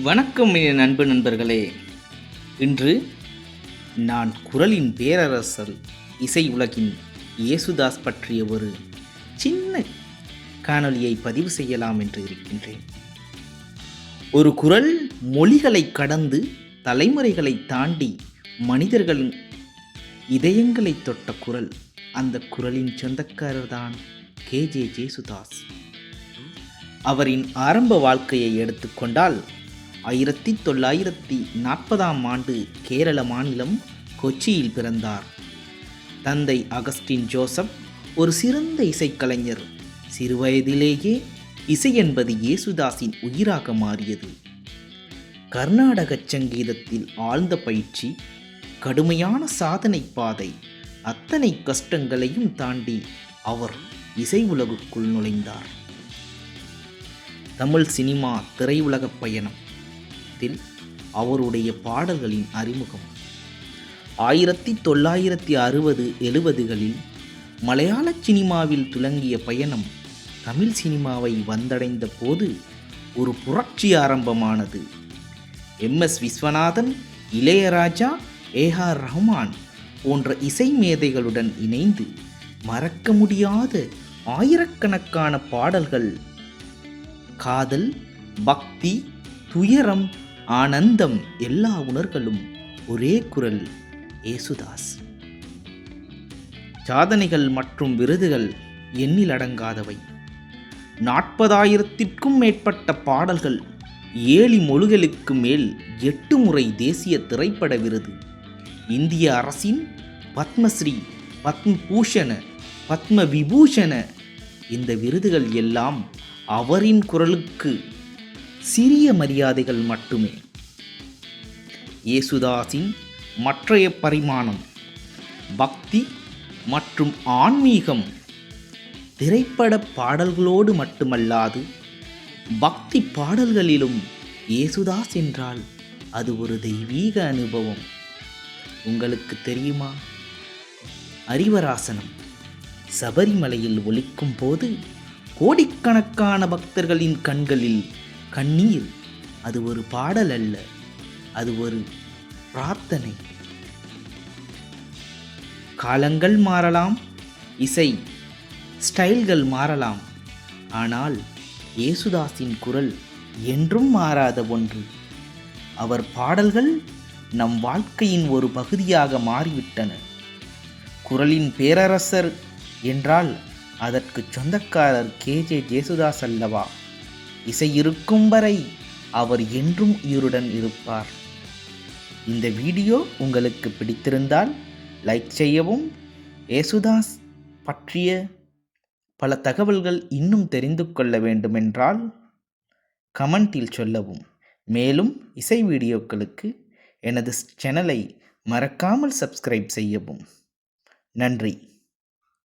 வணக்கம் என் அன்பு நண்பர்களே. இன்று நான் குரலின் பேரரசர் இசை உலகின் இயேசுதாஸ் பற்றிய ஒரு சின்ன காணொலியை பதிவு செய்யலாம் என்று இருக்கின்றேன். ஒரு குரல் மொழிகளை கடந்து தலைமுறைகளை தாண்டி மனிதர்களின் இதயங்களை தொட்ட குரல் அந்த குரலின் சொந்தக்காரர் தான் கே. ஜே. ஜேசுதாஸ். அவரின் ஆரம்ப வாழ்க்கையை எடுத்துக்கொண்டால் ஆயிரத்தி தொள்ளாயிரத்தி நாற்பதாம் ஆண்டு கேரள மாநிலம் கொச்சியில் பிறந்தார். தந்தை அகஸ்டின் ஜோசப் ஒரு சிறந்த இசைக்கலைஞர். சிறுவயதிலேயே இசை என்பது இயேசுதாஸின் உயிராக மாறியது. கர்நாடக சங்கீதத்தில் ஆழ்ந்த பயிற்சி கடுமையான சாதனை பாதை அத்தனை கஷ்டங்களையும் தாண்டி அவர் இசை உலகுக்குள் நுழைந்தார். தமிழ் சினிமா திரையுலகப் பயணம். இதில் அவருடைய பாடல்களின் அறிமுகம். ஆயிரத்தி தொள்ளாயிரத்தி அறுபது எழுபதுகளில் மலையாள சினிமாவில் துலங்கிய பயணம் தமிழ் சினிமாவை வந்தடைந்த போது ஒரு புரட்சி ஆரம்பமானது. M. S. Viswanathan Ilaiyaraaja A R Rahman போன்ற இசை மேதைகளுடன் இணைந்து மறக்க முடியாத ஆயிரக்கணக்கான பாடல்கள் காதல் பக்தி துயரம் ஆனந்தம் எல்லா உணர்களும் ஒரே குரல் ஏசுதாஸ். சாதனைகள் மற்றும் விருதுகள் எண்ணில் அடங்காதவை. நாற்பதாயிரத்திற்கும் மேற்பட்ட பாடல்கள் ஏழி மொழிகளுக்கு மேல் எட்டு முறை தேசிய திரைப்பட விருது. இந்திய அரசின் பத்மஸ்ரீ பத்மபூஷண பத்ம விபூஷண இந்த விருதுகள் எல்லாம் அவரின் குரலுக்கு சிறிய மரியாதைகள் மட்டுமே. இயேசுதாசின் மற்றைய பரிமாணம் பக்தி மற்றும் ஆன்மீகம் திரைப்பட பாடல்களோடு மட்டுமல்லாது பக்தி பாடல்களிலும் இயேசுதாஸ் என்றால் அது ஒரு தெய்வீக அனுபவம். உங்களுக்கு தெரியுமா? அறிவராசனம் சபரிமலையில் ஒலிக்கும் போது கோடிக்கணக்கான பக்தர்களின் கண்களில் கண்ணீர். அது ஒரு பாடல் அல்ல அது ஒரு பிரார்த்தனை. காலங்கள் மாறலாம் இசை ஸ்டைல்கள் மாறலாம் ஆனால் இயேசுதாஸின் குரல் என்றும் மாறாத ஒன்று. அவர் பாடல்கள் நம் வாழ்க்கையின் ஒரு பகுதியாக மாறிவிட்டன. குரலின் பேரரசர் என்றால் அதற்கு சொந்தக்காரர் கே. ஜே. ஜேசுதாஸ் அல்லவா? இசை இருக்கும் வரை அவர் என்றும் உயிருடன் இருப்பார். இந்த வீடியோ உங்களுக்கு பிடித்திருந்தால் லைக் செய்யவும் ஏசுதாஸ் பற்றிய பல தகவல்கள் இன்னும் தெரிந்து கொள்ள வேண்டுமென்றால் கமெண்டில் சொல்லவும். மேலும் இசை வீடியோக்களுக்கு எனது சேனலை மறக்காமல் சப்ஸ்கிரைப் செய்யவும். நன்றி.